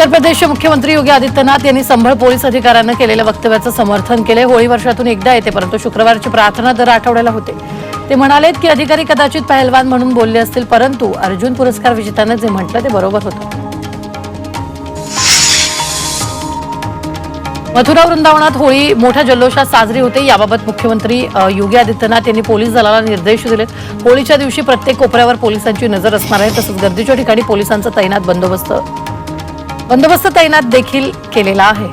उत्तर प्रदेशचे मुख्यमंत्री योगी आदित्यनाथ यांनी संभळ पोलीस अधिकाऱ्यांना केलेल्या वक्तव्याचं समर्थन केले होळी वर्षातून एकदा येते परंतु शुक्रवारची प्रार्थना दर आठवड्याला होते. ते म्हणालेत की अधिकारी कदाचित पहलवान म्हणून बोलले असतील परंतु अर्जुन पुरस्कार विजेत्यानं जे म्हटलं ते बरोबर होतं. मथुरा वृंदावनात होळी मोठ्या जल्लोषात साजरी होते. याबाबत मुख्यमंत्री योगी आदित्यनाथ यांनी पोलीस दलाला निर्देश दिलेत होळीच्या दिवशी प्रत्येक कोपऱ्यावर पोलिसांची नजर असणार आहे तसंच गर्दीच्या ठिकाणी पोलिसांचा तैनात बंदोबस्त बंदोबस्त तैनात देखील केलेला आहे.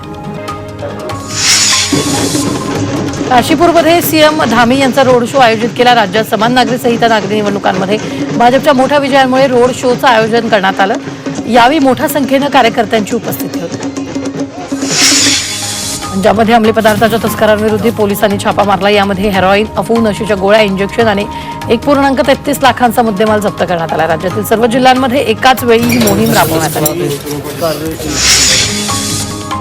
काशीपूरमध्ये सीएम धामी यांचा रोड शो आयोजित केला. राज्यात समान नागरी संहिता नागरी निवडणुकांमध्ये भाजपच्या मोठ्या विजयामुळे रोड शोचं आयोजन करण्यात आलं. यावेळी मोठ्या संख्येनं कार्यकर्त्यांची उपस्थिती होती. पंजाबमध्ये अंमली पदार्थाच्या तस्करांविरुद्ध पोलिसांनी छापा मारला. यामध्ये हेरॉईन अफू नशीच्या गोळ्या इंजेक्शन आणि एक पूर्णांक तेहतीस लाखांचा मुद्देमाल जप्त करण्यात आला. राज्यातील सर्व जिल्ह्यांमध्ये एकाच वेळी ही मोहीम राबवण्यात आली.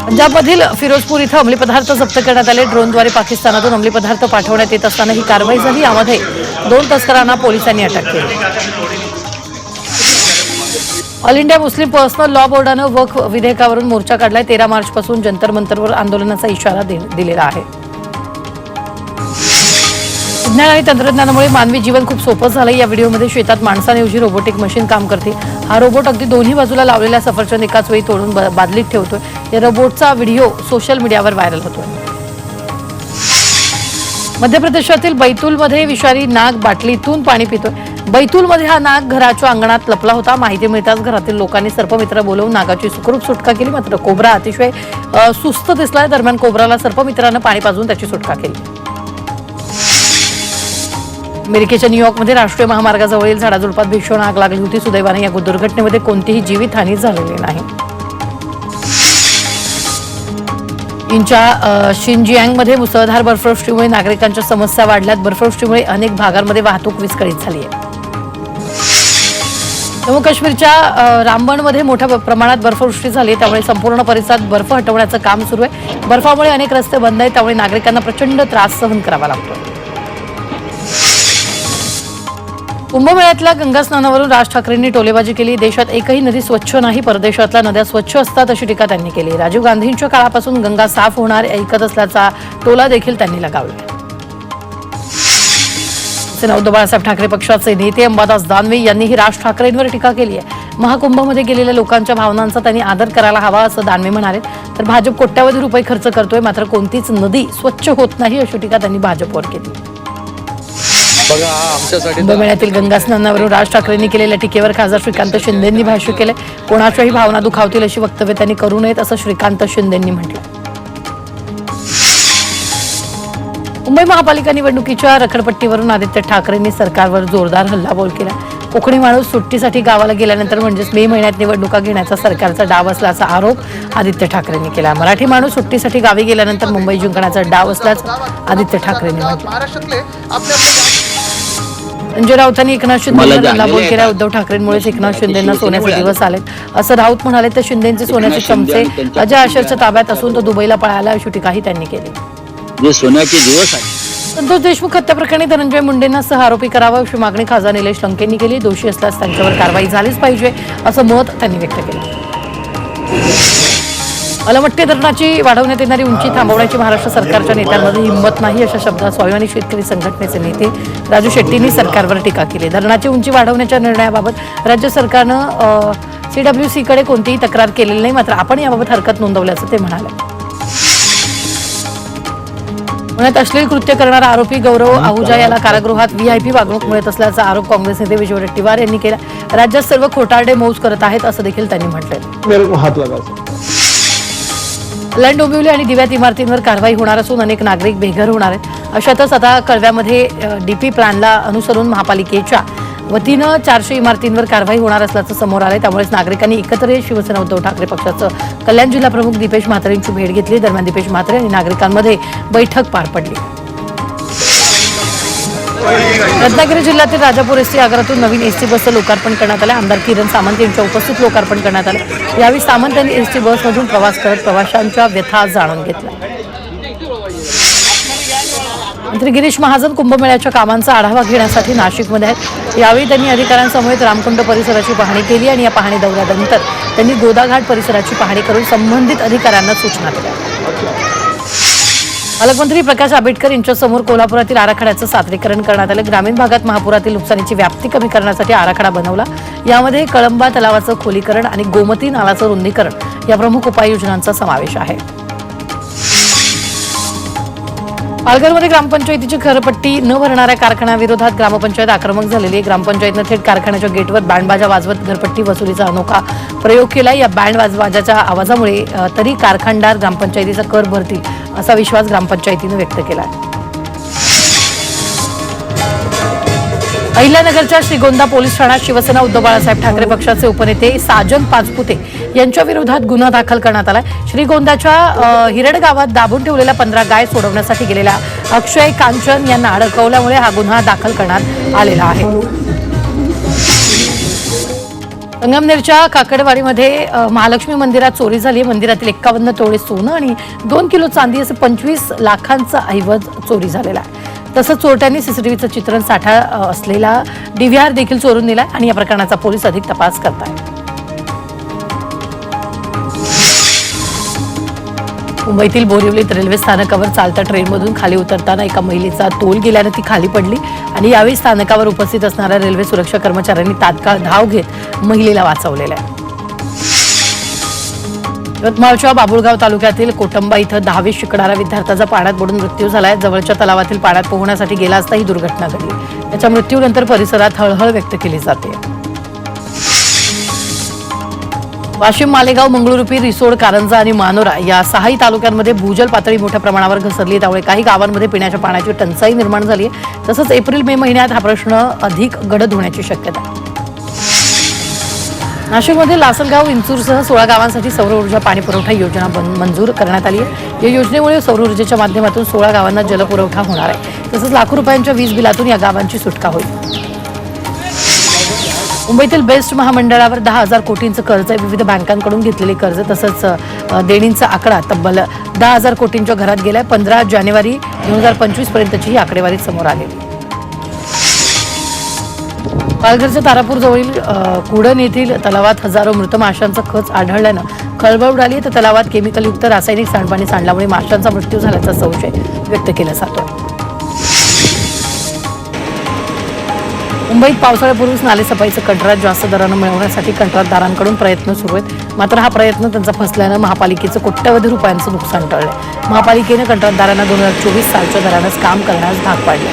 पंजाबमधील फिरोजपूर इथं अंमली पदार्थ जप्त करण्यात आले. ड्रोनद्वारे पाकिस्तानातून अंमली पदार्थ पाठवण्यात येत असताना ही कारवाई झाली. यामध्ये दोन तस्करांना पोलिसांनी अटक केली. All India Muslim Personal Law बोर्डानं वक्फ विधेयकावरून मोर्चा काढलाय. तेरा मार्चपासून जंतरमंतरवर जंतर मंतरवर आंदोलनाचा इशारा दिलेला आहे. विज्ञान आणि तंत्रज्ञानामुळे मानवी जीवन खूप सोपं झालं या व्हिडिओमध्ये शेतात माणसांऐवजी रोबोटिक मशीन काम करते. हा रोबोट अगदी दोन्ही बाजूला लावलेल्या सफरचंद एकाच वेळी तोडून ब- बादलीत ठेवतोय. या रोबोटचा व्हिडिओ सोशल मीडियावर व्हायरल होतोय. मध्य प्रदेशातील बैतूलमध्ये विषारी नाग बाटलीतून पाणी पितोय. बैतूलमध्ये हा नाग घराच्या अंगणात लपला होता. माहिती मिळताच घरातील लोकांनी सर्पमित्र बोलवून नागाची सुखरूप सुटका केली. मात्र कोबरा अतिशय सुस्त दिसलाय. दरम्यान कोबराला सर्पमित्रानं पाणी पाजून त्याची सुटका केली. अमेरिकेच्या न्यूयॉर्कमध्ये राष्ट्रीय महामार्गाजवळील झाडाझुडपात भीषण आग लागली होती. सुदैवाने या दुर्घटनेमध्ये कोणतीही जीवितहानी झालेली नाही. चीनच्या शिनजियांगमध्ये मुसळधार बर्फवृष्टीमुळे नागरिकांच्या समस्या वाढल्यात. बर्फवृष्टीमुळे अनेक भागांमध्ये वाहतूक विस्कळीत झाली आहे. जम्मू काश्मीरच्या रामबणमध्ये मोठ्या प्रमाणात बर्फवृष्टी झाली आहे. त्यामुळे संपूर्ण परिसरात बर्फ हटवण्याचं काम सुरू आहे. बर्फामुळे अनेक रस्ते बंद आहेत. त्यामुळे नागरिकांना प्रचंड त्रास सहन करावा लागतो कुंभमेळ्यातल्या गंगा स्नानावरून राज ठाकरेंनी टोलेबाजी केली. देशात एकही नदी स्वच्छ नाही परदेशातल्या नद्या स्वच्छ असतात अशी टीका त्यांनी केली. राजीव गांधींच्या काळापासून गंगा साफ होणार ऐकत असल्याचा टोला देखील त्यांनी लगावला. नवद बाळासाहेब ठाकरे पक्षाचे नेते अंबादास दानवे यांनीही राज ठाकरेंवर टीका केली आहे. महाकुंभमध्ये गेलेल्या लोकांच्या भावनांचा त्यांनी आदर करायला हवा असं दानवे म्हणाले. तर भाजप कोट्यावधी रुपये खर्च करतोय मात्र कोणतीच नदी स्वच्छ होत नाही अशी टीका त्यांनी भाजपवर केली. बघा आमच्यासाठी गंगा स्नानावरून राज ठाकरेंनी केलेल्या टीकेवर खासदार श्रीकांत शिंदेंनी भाष्य केले कोणाच्याही भावना दुखावतील अशी वक्तव्य त्यांनी करू नयेत असं श्रीकांत शिंदेंनी म्हटलं मुंबई महापालिका निवडणुकीच्या रखडपट्टीवरून आदित्य ठाकरेंनी सरकारवर जोरदार हल्लाबोल केला. कोकणी माणूस सुट्टीसाठी गावाला गेल्यानंतर म्हणजेच मे महिन्यात निवडणुका घेण्याचा सरकारचा डाव असल्याचा आरोप आदित्य ठाकरेंनी केला. मराठी माणूस सुट्टीसाठी गावी गेल्यानंतर मुंबई जिंकण्याचा डाव असल्याचं आदित्य ठाकरेंनी म्हटलं संजय राऊतांनी एकनाथ शिंदे बोल केला? उद्धव ठाकरेंमुळेच एकनाथ शिंदेना सोन्याचे आले. दिवस आलेत असं राऊत म्हणाले तर शिंदेचे सोन्याचे चमचे अजय आशरच्या ताब्यात असून तो दुबईला पळाला अशी टीकाही त्यांनी केली सोन्याचे दिवस संतोष देशमुख हत्याप्रकरणी धनंजय मुंडेंना सह आरोपी करावा अशी मागणी खासदार निलेश लंकेंनी केली दोषी असल्यास त्यांच्यावर कारवाई झालीच पाहिजे असं मत त्यांनी व्यक्त केलं अलमट्टी धरणाची वाढवण्यात येणारी उंची थांबवण्याची महाराष्ट्र सरकारच्या नेत्यांमध्ये हिंमत नाही अशा शब्दात स्वाभिमानी शेतकरी संघटनेचे नेते राजू शेट्टींनी सरकारवर टीका केली. धरणाची उंची वाढवण्याच्या निर्णयाबाबत राज्य सरकारनं सीडब्ल्यूसीकडे कोणतीही तक्रार केलेली नाही. मात्र आपण याबाबत हरकत नोंदवल्याचं ते म्हणाले. पुण्यात अश्लील कृत्य करणारा आरोपी गौरव आहुजा याला कारागृहात व्हीआयपी वागणूक मिळत असल्याचा आरोप काँग्रेस नेते विजय वडेट्टीवार यांनी केला. राज्यात सर्व खोटारडे मौज करत आहेत असं देखील त्यांनी म्हटलंय. लंड को डोंबिवली आणि दिव्यात इमारतींवर कारवाई होणार असून अनेक नागरिक बेघर होणार आहेत. अशातच आता कळव्यामध्ये डीपी प्लॅनला अनुसरून महापालिकेच्या वतीनं चारशे इमारतींवर कारवाई होणार असल्याचं समोर आलंय. त्यामुळेच नागरिकांनी एकत्र येत शिवसेना उद्धव ठाकरे पक्षाचं कल्याण जिल्हा प्रमुख दीपेश म्हात्रेंची भेट घेतली. दरम्यान दीपेश म्हात्रे आणि नागरिकांमध्ये बैठक पार पडली. रत्नागिरी जिल्ह्यातील राजापूर एस टी आगारातून नवीन एसटी बसचं लोकार्पण करण्यात आलं. आमदार किरण सामंत यांच्या उपस्थित लोकार्पण करण्यात आलं. यावेळी सामंत यांनी एसटी बसमधून प्रवास करत प्रवाशांच्या व्यथा जाणून घेतल्या. मंत्री गिरीश महाजन कुंभमेळ्याच्या कामांचा आढावा घेण्यासाठी नाशिकमध्ये आहेत. यावेळी त्यांनी अधिकाऱ्यांसमवेत रामकुंड परिसराची पाहणी केली आणि या पाहणी दौऱ्यानंतर त्यांनी गोदाघाट परिसराची पाहणी करून संबंधित अधिकाऱ्यांना सूचना दिल्या. पालकमंत्री प्रकाश आंबेडकर यांच्यासमोर कोल्हापुरातील आराखड्याचं सादरीकरण करण्यात आलं. ग्रामीण भागात महापुरातील नुकसानीची व्याप्ती कमी करण्यासाठी आराखडा बनवला. यामध्ये कळंबा तलावाचं खोलीकरण आणि गोमती नालाचं रुंदीकरण या प्रमुख उपाययोजनांचा समावेश आहे. पालघरमध्ये ग्रामपंचायतीची खरपट्टी न भरणाऱ्या कारखान्याविरोधात ग्रामपंचायत आक्रमक झालेली आहे. ग्रामपंचायतनं थेट कारखान्याच्या गेटवर बँडबाजा वाजवत घरपट्टी वसुलीचा अनोखा प्रयोग केला. या बँड वाजवाजाच्या आवाजामुळे तरी कारखानदार ग्रामपंचायतीचा कर भरतील असा विश्वास ग्रामपंचायतीनं व्यक्त केला आहे. अहिल्यानगरच्या श्रीगोंदा पोलीस ठाण्यात शिवसेना उद्धव बाळासाहेब ठाकरे पक्षाचे उपनेते साजन पाचपुते यांच्या विरोधात गुन्हा दाखल करण्यात आलाय. श्रीगोंदाच्या हिरड गावात दाबून ठेवलेल्या पंधरा गाय सोडवण्यासाठी गेलेल्या अक्षय कांचन यांना अडकवल्यामुळे हा गुन्हा दाखल करण्यात आलेला आहे. संगमनेरच्या काकडवाडीमध्ये महालक्ष्मी मंदिरात चोरी झाली. आहे मंदिरातील एक्कावन्न तोळे सोनं आणि दोन किलो चांदी असं पंचवीस लाखांचा ऐवज चोरी झालेला आहे. तसंच चोरट्यांनी सीसीटीव्हीचं चित्रण साठा असलेला डीव्हीआर देखील चोरून नेला आणि या प्रकरणाचा पोलीस अधिक तपास करत आहेत मुंबईतील बोरिवलीत रेल्वे स्थानकावर चालत्या ट्रेनमधून खाली उतरताना एका महिलेचा तोल गेल्यानं ती खाली पडली आणि यावेळी स्थानकावर उपस्थित असणाऱ्या रेल्वे सुरक्षा कर्मचाऱ्यांनी तात्काळ धाव घेत महिलेला वाचवलेला आहे. यवतमाळच्या बाबुळगाव तालुक्यातील कोटंबा इथं दहावी शिकणारा विद्यार्थ्याचा पाण्यात बुडून मृत्यू झालाय. जवळच्या तलावातील पाण्यात पोहण्यासाठी गेला असता ही दुर्घटना घडली. त्याच्या मृत्यूनंतर परिसरात हळहळ व्यक्त केली जाते. वाशिम मालेगाव मंगळुरुपी रिसोड कारंजा आणि मानोरा या सहाही तालुक्यांमध्ये भूजल पातळी मोठ्या प्रमाणावर घसरली त्यामुळे काही गावांमध्ये पिण्याच्या पाण्याची टंचाई निर्माण झाली आहे. तसंच एप्रिल मे महिन्यात हा प्रश्न अधिक गडद होण्याची शक्यता आहे. नाशिकमध्ये लासलगाव इंचूरसह सोळा गावांसाठी सौर ऊर्जा पाणी पुरवठा योजना बन- मंजूर करण्यात आली आहे. या योजनेमुळे सौर ऊर्जेच्या माध्यमातून सोळा गावांना जलपुरवठा होणार आहे. तसंच लाखो रुपयांच्या वीज बिलातून या गावांची सुटका होईल. मुंबईतील बेस्ट महामंडळावर दहा हजार कोटींचं कर्ज आहे विविध बँकांकडून घेतलेले कर्ज तसंच देणींचा आकडा तब्बल दहा हजार कोटींच्या घरात गेलाय. पंधरा जानेवारी दोन हजार पंचवीस पर्यंतची ही आकडेवारी समोर आलेली. पालघरच्या तारापूर जवळील कुडण येथील तलावात हजारो मृत माशांचा खच आढळल्यानं खळबळ उडाली. तर तलावात केमिकलयुक्त रासायनिक सांडपाणी सांडल्यामुळे माशांचा मृत्यू झाल्याचा संशय व्यक्त केला जातो मुंबईत पावसाळ्यापूर्वीच नालेसफाईचं कंत्राट जास्त दरानं मिळवण्यासाठी कंत्राटदारांकडून प्रयत्न सुरू आहेत. मात्र हा प्रयत्न त्यांचा फसल्यानं महापालिकेचं कोट्यवधी रुपयांचं नुकसान टळलंय. महापालिकेनं कंत्राटदारांना दोन हजार चोवीस सालच्या दरानंच काम करण्यास भाग पाडलं.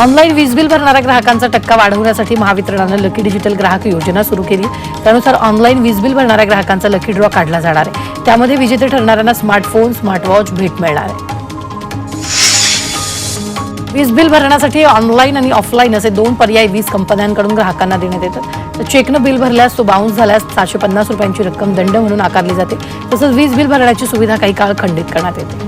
ऑनलाईन वीज बिल भरणाऱ्या ग्राहकांचा टक्का वाढवण्यासाठी महावितरणानं लकी डिजिटल ग्राहक योजना सुरू केली. त्यानुसार ऑनलाईन वीज बिल भरणाऱ्या ग्राहकांचा लकी ड्रॉ काढला जाणार आहे. त्यामध्ये विजेते ठरणाऱ्यांना स्मार्टफोन स्मार्टवॉच भेट मिळणार आहे. वीज बिल भरण्यासाठी ऑनलाईन आणि ऑफलाईन असे दोन पर्याय वीज कंपन्यांकडून ग्राहकांना देण्यात येतात. तर चेकनं बिल भरल्यास तो बाउन्स झाल्यास सहाशे पन्नास रुपयांची रक्कम दंड म्हणून आकारली जाते. तसंच वीज बिल भरण्याची सुविधा काही काळ खंडित करण्यात येते.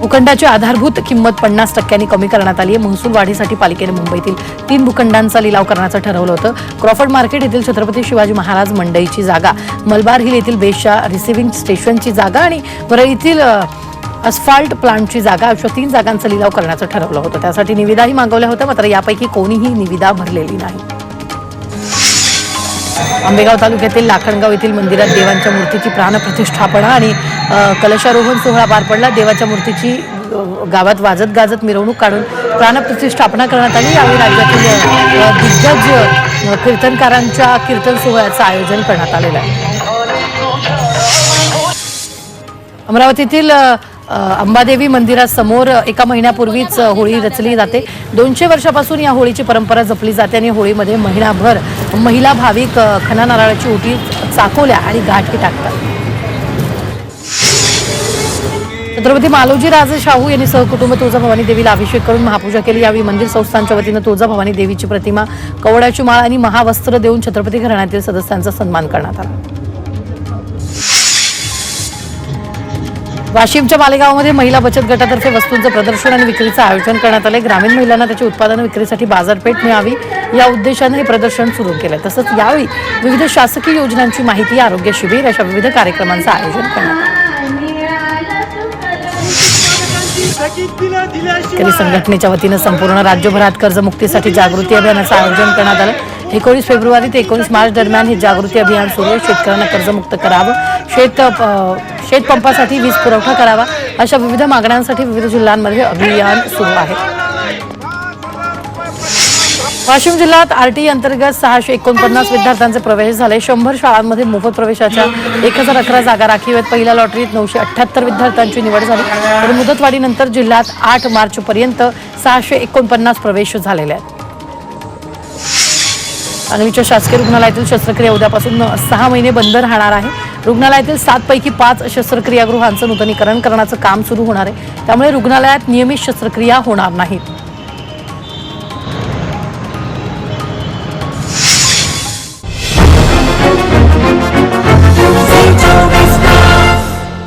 भूखंडाची आधारभूत किंमत पन्नास टक्क्यांनी कमी करण्यात आली आहे. महसूल वाढीसाठी पालिकेने मुंबईतील तीन भूखंडांचा लिलाव करण्याचं ठरवलं होतं. क्रॉफर्ड मार्केट येथील छत्रपती शिवाजी महाराज मंडईची जागा मलबार हिल येथील बेशा रिसिव्हिंग स्टेशनची जागा आणि वरळीतील अस्फाल्ट प्लांटची जागा अशा तीन जागांचा लिलाव करण्याचं ठरवलं होतं. त्यासाठी निविदाही मागवल्या होत्या मात्र यापैकी कोणीही निविदा भरलेली नाही. आंबेगाव तालुक्यातील लाखणगाव येथील मंदिरात देवांच्या मूर्तीची प्राणप्रतिष्ठापना आणि कलशारोहण सोहळा पार पडला. देवाच्या मूर्तीची गावात वाजत गाजत मिरवणूक काढून प्राणप्रतिष्ठापना करण्यात आली. यावेळी राज्यातील दिग्गज कीर्तनकारांच्या कीर्तन सोहळ्याचं आयोजन करण्यात आलेलं आहे. अमरावतीतील अंबादेवी मंदिरासमोर एका महिन्यापूर्वीच होळी रचली जाते. दोनशे वर्षापासून या होळीची परंपरा जपली जाते आणि होळीमध्ये महिनाभर महिला भाविक खना नारळाची ओटी चाकोल्या आणि गाठी टाकतात. छत्रपती मालोजी राजे शाहू यांनी सहकुटुंब तुळजाभवानी देवीला अभिषेक करून महापूजा केली. यावेळी मंदिर संस्थांच्या वतीनं तुळजाभवानी देवीची प्रतिमा कवड्याची माळ आणि महावस्त्र देऊन छत्रपती घराण्यातील सदस्यांचा सन्मान करण्यात आला. वाशिमच्या मालेगावमध्ये महिला बचत गटातर्फे वस्तूंचं प्रदर्शन आणि विक्रीचं आयोजन करण्यात आलं ग्रामीण महिलांना त्याची उत्पादन विक्रीसाठी बाजारपेठ मिळावी या उद्देशानं हे प्रदर्शन सुरू केलं तसंच यावेळी विविध शासकीय योजनांची माहिती आरोग्य शिबिर अशा विविध कार्यक्रमांचं आयोजन करण्यात आलं. संघटनेच्या वतीनं संपूर्ण राज्यभरात कर्जमुक्तीसाठी जागृती अभियानाचं आयोजन करण्यात आलं. एकोणीस फेब्रुवारी ते एकोणीस मार्च दरम्यान हे जागृती अभियान सुरू आहे. शेतकऱ्यांना कर्जमुक्त करावं. शेत शेतपंपासाठी वीज पुरवठा करावा अशा विविध मागण्यांसाठी विविध जिल्ह्यांमध्ये अभियान सुरू आहे. वाशिम जिल्ह्यात आरटी अंतर्गत सहाशे एकोणपन्नास विद्यार्थ्यांचे प्रवेश झाले. शंभर शाळांमध्ये मोफत प्रवेशाच्या एक हजार अकरा जागा राखीव आहेत पहिल्या लॉटरीत नऊशे अठ्ठ्याहत्तर विद्यार्थ्यांची निवड झाली. तर मुदतवाढीनंतर जिल्ह्यात आठ मार्चपर्यंत सहाशे एकोणपन्नास प्रवेश झालेले आहेत. सांगलीच्या शासकीय रुग्णालयातील शस्त्रक्रिया उद्यापासून सहा महिने बंद राहणार आहे. रुग्णालयातील सातपैकी पाच शस्त्रक्रियागृहांचं नूतनीकरण करण्याचं काम सुरू होणार आहे. त्यामुळे रुग्णालयात नियमित शस्त्रक्रिया होणार नाहीत.